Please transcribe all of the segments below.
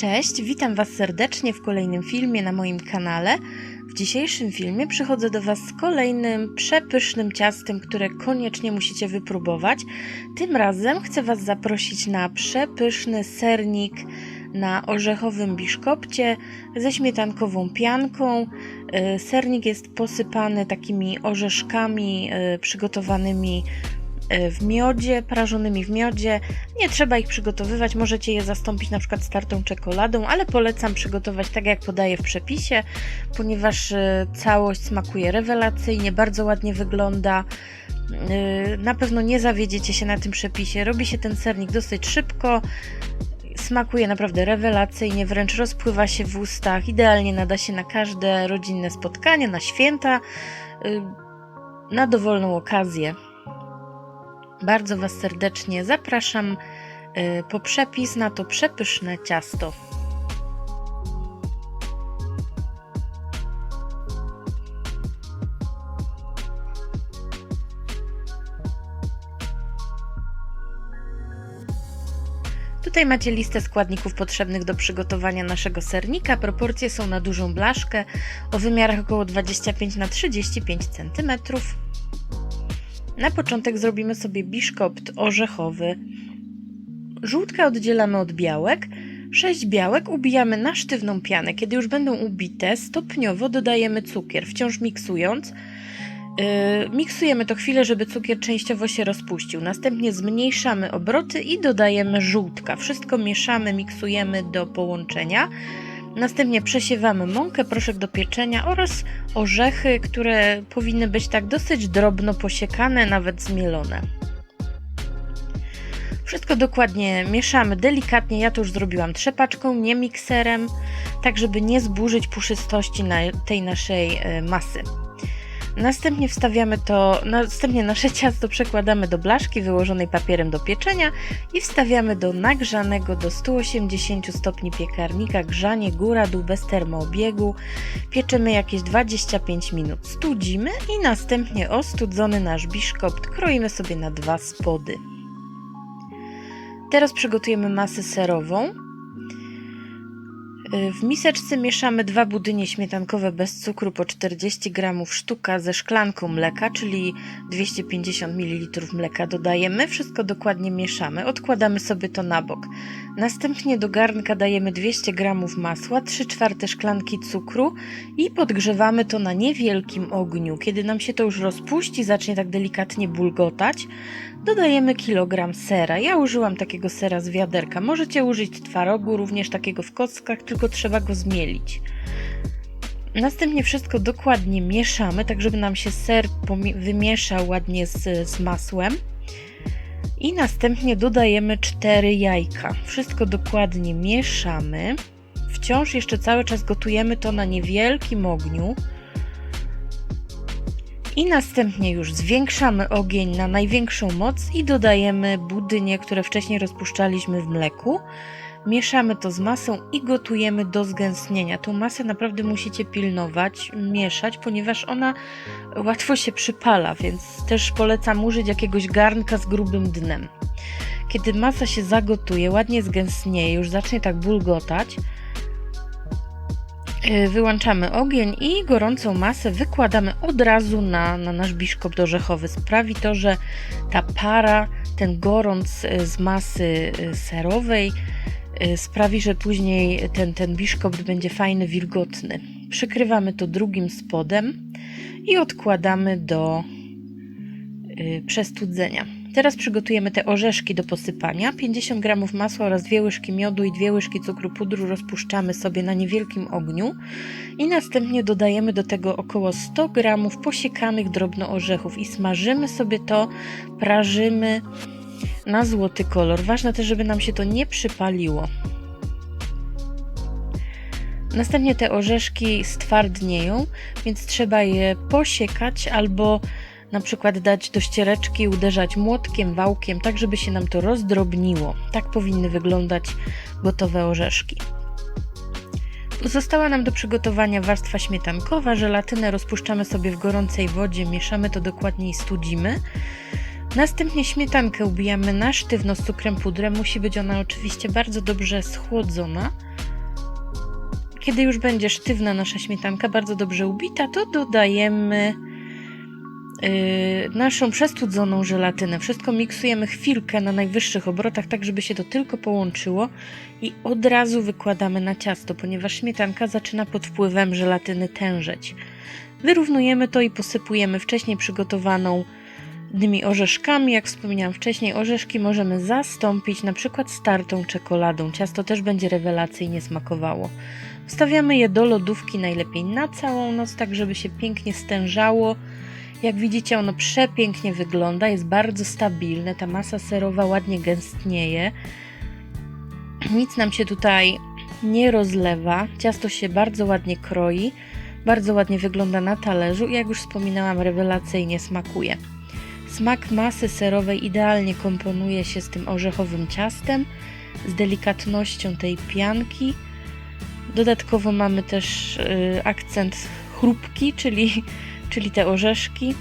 Cześć, witam Was serdecznie w kolejnym filmie na moim kanale. W dzisiejszym filmie przychodzę do Was z kolejnym przepysznym ciastem, które koniecznie musicie wypróbować. Tym razem chcę Was zaprosić na przepyszny sernik na orzechowym biszkopcie ze śmietankową pianką. Y, Sernik jest posypany takimi orzeszkami y, przygotowanymi w miodzie, prażonymi w miodzie. Nie trzeba ich przygotowywać, możecie je zastąpić na przykład startą czekoladą, ale polecam przygotować tak jak podaję w przepisie, ponieważ y, całość smakuje rewelacyjnie, bardzo ładnie wygląda. Y, Na pewno nie zawiedziecie się na tym przepisie. Robi się ten sernik dosyć szybko. Smakuje naprawdę rewelacyjnie, wręcz rozpływa się w ustach. Idealnie nada się na każde rodzinne spotkanie, na święta, na dowolną okazję. Bardzo Was serdecznie zapraszam y, po przepis na to przepyszne ciasto. Tutaj macie listę składników potrzebnych do przygotowania naszego sernika. Proporcje są na dużą blaszkę o wymiarach około 25 na 35 cm. Na początek zrobimy sobie biszkopt orzechowy. Żółtka oddzielamy od białek. 6 białek ubijamy na sztywną pianę. Kiedy już będą ubite, stopniowo dodajemy cukier, wciąż miksując. Yy, miksujemy to chwilę, żeby cukier częściowo się rozpuścił. Następnie zmniejszamy obroty i dodajemy żółtka. Wszystko mieszamy, miksujemy do połączenia. Następnie przesiewamy mąkę, proszek do pieczenia oraz orzechy, które powinny być tak dosyć drobno posiekane, nawet zmielone. Wszystko dokładnie mieszamy delikatnie. Ja to już zrobiłam trzepaczką, nie mikserem, tak żeby nie zburzyć puszystości na tej naszej e, masy. Następnie wstawiamy to, następnie nasze ciasto przekładamy do blaszki wyłożonej papierem do pieczenia i wstawiamy do nagrzanego do 180 stopni piekarnika grzanie góra-dół bez termoobiegu. Pieczemy jakieś 25 minut. Studzimy i następnie ostudzony nasz biszkopt kroimy sobie na dwa spody. Teraz przygotujemy masę serową. W miseczce mieszamy dwa budynie śmietankowe bez cukru po 40 g sztuka ze szklanką mleka, czyli 250 ml mleka dodajemy. Wszystko dokładnie mieszamy. Odkładamy sobie to na bok. Następnie do garnka dajemy 200 g masła, 3 czwarte szklanki cukru i podgrzewamy to na niewielkim ogniu. Kiedy nam się to już rozpuści, zacznie tak delikatnie bulgotać, dodajemy kilogram sera. Ja użyłam takiego sera z wiaderka. Możecie użyć twarogu, również takiego w kockach, tylko trzeba go zmielić. Następnie wszystko dokładnie mieszamy, tak żeby nam się ser wymieszał ładnie z, z masłem. I następnie dodajemy 4 jajka. Wszystko dokładnie mieszamy. Wciąż jeszcze cały czas gotujemy to na niewielkim ogniu. I następnie już zwiększamy ogień na największą moc i dodajemy budynie, które wcześniej rozpuszczaliśmy w mleku. Mieszamy to z masą i gotujemy do zgęstnienia. Tą masę naprawdę musicie pilnować, mieszać, ponieważ ona łatwo się przypala, więc też polecam użyć jakiegoś garnka z grubym dnem. Kiedy masa się zagotuje, ładnie zgęstnieje, już zacznie tak bulgotać, wyłączamy ogień i gorącą masę wykładamy od razu na, na nasz biszkopt orzechowy. Sprawi to, że ta para, ten gorąc z masy serowej sprawi, że później ten, ten biszkopt będzie fajny, wilgotny. Przykrywamy to drugim spodem i odkładamy do przestudzenia. Teraz przygotujemy te orzeszki do posypania. 50 g masła oraz 2 łyżki miodu i 2 łyżki cukru pudru rozpuszczamy sobie na niewielkim ogniu i następnie dodajemy do tego około 100 g posiekanych drobno orzechów i smażymy sobie to, prażymy na złoty kolor. Ważne też, żeby nam się to nie przypaliło. Następnie te orzeszki stwardnieją, więc trzeba je posiekać albo na przykład dać do ściereczki, uderzać młotkiem, wałkiem, tak żeby się nam to rozdrobniło. Tak powinny wyglądać gotowe orzeszki. Została nam do przygotowania warstwa śmietankowa. Żelatynę rozpuszczamy sobie w gorącej wodzie, mieszamy to dokładnie i studzimy. Następnie śmietankę ubijamy na sztywno z cukrem pudrem. Musi być ona oczywiście bardzo dobrze schłodzona. Kiedy już będzie sztywna nasza śmietanka, bardzo dobrze ubita, to dodajemy naszą przestudzoną żelatynę. Wszystko miksujemy chwilkę na najwyższych obrotach, tak żeby się to tylko połączyło i od razu wykładamy na ciasto, ponieważ śmietanka zaczyna pod wpływem żelatyny tężeć. Wyrównujemy to i posypujemy wcześniej przygotowaną dymi orzeszkami. Jak wspomniałam wcześniej, orzeszki możemy zastąpić na przykład startą czekoladą. Ciasto też będzie rewelacyjnie smakowało. Wstawiamy je do lodówki najlepiej na całą noc, tak żeby się pięknie stężało. Jak widzicie, ono przepięknie wygląda, jest bardzo stabilne, ta masa serowa ładnie gęstnieje. Nic nam się tutaj nie rozlewa, ciasto się bardzo ładnie kroi, bardzo ładnie wygląda na talerzu i jak już wspominałam, rewelacyjnie smakuje. Smak masy serowej idealnie komponuje się z tym orzechowym ciastem, z delikatnością tej pianki. Dodatkowo mamy też y, akcent chrupki, czyli, czyli te orzeszki.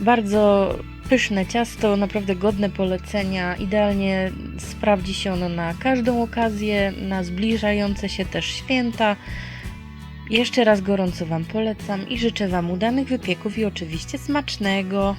Bardzo pyszne ciasto, naprawdę godne polecenia. Idealnie sprawdzi się ono na każdą okazję, na zbliżające się też święta. Jeszcze raz gorąco Wam polecam i życzę Wam udanych wypieków i oczywiście smacznego.